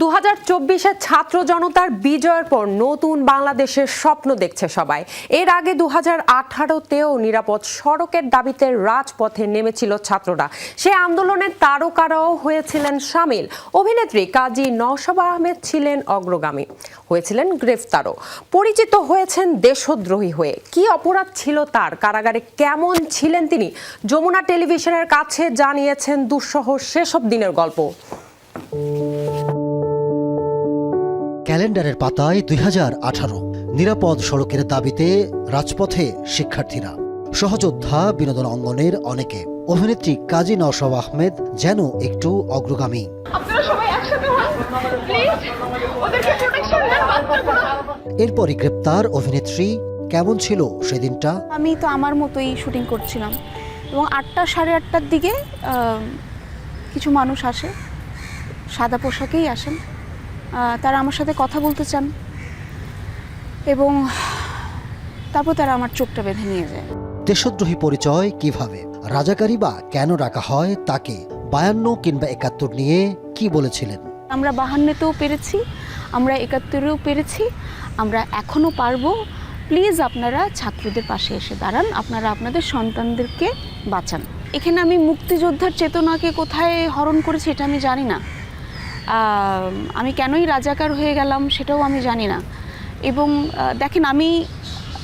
দু হাজার চব্বিশে ছাত্র জনতার বিজয়ের পর নতুন বাংলাদেশের স্বপ্ন দেখছে সবাই। এর আগে দু হাজার আঠারোতেও নিরাপদ সড়কের দাবিতে রাজপথে নেমেছিল ছাত্ররা। সে আন্দোলনে তারকারাও হয়েছিলেন সামিল। অভিনেত্রী কাজী নওশাবা আহমেদ ছিলেন অগ্রগামী। হয়েছিলেন গ্রেফতারও। পরিচিত হয়েছেন দেশদ্রোহী হয়ে। কি অপরাধ ছিল তার? কারাগারে কেমন ছিলেন তিনি? যমুনা টেলিভিশনের কাছে জানিয়েছেন দুঃসহ সেসব দিনের গল্প। ক্যালেন্ডারের পাতায় দুই হাজার নিরাপদ সড়কের দাবিতে রাজপথে শিক্ষার্থীরা। সহযোদ্ধা বিনোদন অঙ্গনের অনেকে। অভিনেত্রী কাজী নওশাব আহমেদ যেন একটু অগ্রগামী। আপনারা সবাই একসাথে হন প্লিজ। ওদেরকে প্রোটেকশন দেন বাচ্চাগুলো এরপরই গ্রেপ্তার অভিনেত্রী। কেমন ছিল সেদিনটা? আমি তো আমার মতোই শুটিং করছিলাম। এবং আটটা সাড়ে আটটার দিকে কিছু মানুষ আসে। সাদা পোশাকেই আসেন। তারা আমার সাথে কথা বলতে চান এবং তারপর তারা আমার চোখটা বেঁধে নিয়ে যায়। দেশদ্রোহী পরিচয় কীভাবে? রাজাকারী বা কেন রাখা হয় তাকে? বায়ান্ন কিংবা একাত্তর নিয়ে কি বলেছিলেন? আমরা বাহান্নেতেও পেরেছি আমরা একাত্তরেও পেরেছি আমরা এখনও পারব। প্লিজ আপনারা ছাত্রদের পাশে এসে দাঁড়ান আপনারা আপনাদের সন্তানদেরকে বাঁচান। এখানে আমি মুক্তিযোদ্ধার চেতনাকে কোথায় হরণ করেছি এটা আমি জানি না। আমি কেনই রাজাকার হয়ে গেলাম সেটাও আমি জানি না। এবং দেখেন আমি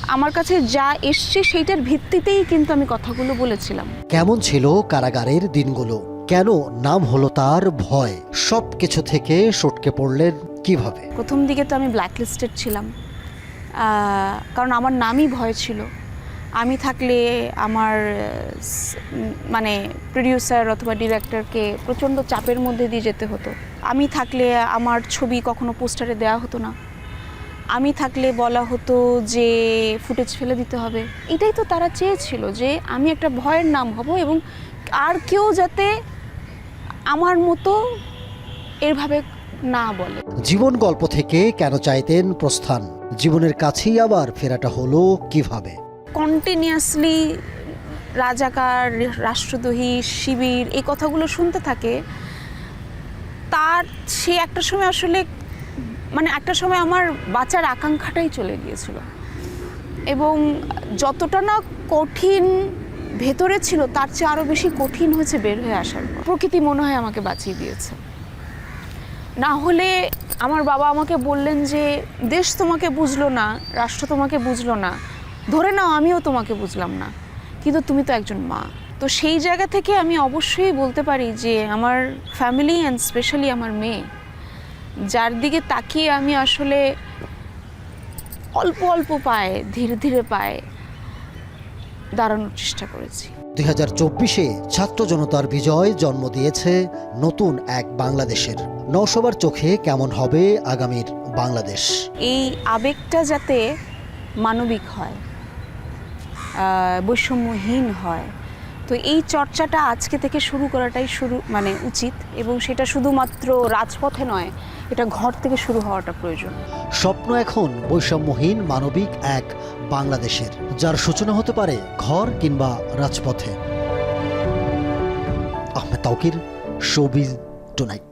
আমার কাছে যা এসছে সেইটার ভিত্তিতেই কিন্তু আমি কথাগুলো বলেছিলাম। কেমন ছিল কারাগারের দিনগুলো? কেন নাম হলো তার ভয়? সব কিছু থেকে সটকে পড়লেন কীভাবে? প্রথম দিকে তো আমি ব্ল্যাকলিস্টেড ছিলাম। কারণ আমার নামই ভয় ছিল। আমি থাকলে আমার মানে প্রডিউসার অথবা ডিরেক্টরকে প্রচণ্ড চাপের মধ্যে দিয়ে যেতে হতো। আমি থাকলে আমার ছবি কখনো পোস্টারে দেওয়া হতো না। আমি থাকলে বলা হতো যে ফুটেজ ফেলে দিতে হবে। এটাই তো তারা চেয়েছিল যে আমি একটা ভয়ের নাম হব এবং আর কেউ যাতে আমার মতো এরভাবে না বলে। জীবন গল্প থেকে কেন চাইতেন প্রস্থান? জীবনের কাছেই আবার ফেরাটা হলো কীভাবে? কন্টিনিউয়াসলি রাজাকার রাষ্ট্রদ্রোহী শিবির এই কথাগুলো শুনতে থাকে। তার, সে একটা সময় আসলে মানে একটা সময় আমার বাঁচার আকাঙ্ক্ষাটাই চলে গিয়েছিল। এবং যতটা না কঠিন ভেতরে ছিল, তার চেয়ে আরও বেশি কঠিন হয়েছে বের হয়ে আসার পর। প্রকৃতি মনে হয় আমাকে বাঁচিয়ে দিয়েছে। না হলে আমার বাবা আমাকে বললেন যে, দেশ তোমাকে বুঝলো না, রাষ্ট্র তোমাকে বুঝলো না। ধরে নাও, আমিও তোমাকে বুঝলাম না। কিন্তু তুমি তো একজন মা। তো সেই জায়গা থেকে আমি অবশ্যই বলতে পারি যে আমার ফ্যামিলি অ্যান্ড স্পেশালি আমার মেয়ে যার দিকে তাকিয়ে আমি আসলে অল্প অল্প পায়ে ধীরে ধীরে পায়ে দাঁড়ানোর চেষ্টা করেছি। দুই হাজার চব্বিশে ছাত্র জনতার বিজয় জন্ম দিয়েছে নতুন এক বাংলাদেশের। নওসবার চোখে কেমন হবে আগামীর বাংলাদেশ? এই আবেগটা যাতে মানবিক হয় বৈষম্যহীন হয় তো এই চর্চাটা আজকে থেকে শুরু করাটাই শুরু মানে উচিত এবং সেটা শুধুমাত্র রাজপথে নয়, এটা ঘর থেকে শুরু হওয়াটা প্রয়োজন। স্বপ্ন এখন বৈষম্যহীন মানবিক এক বাংলাদেশের, যার সূচনা হতে পারে ঘর কিংবা রাজপথে। Ahmed Taukir showbiz tonight.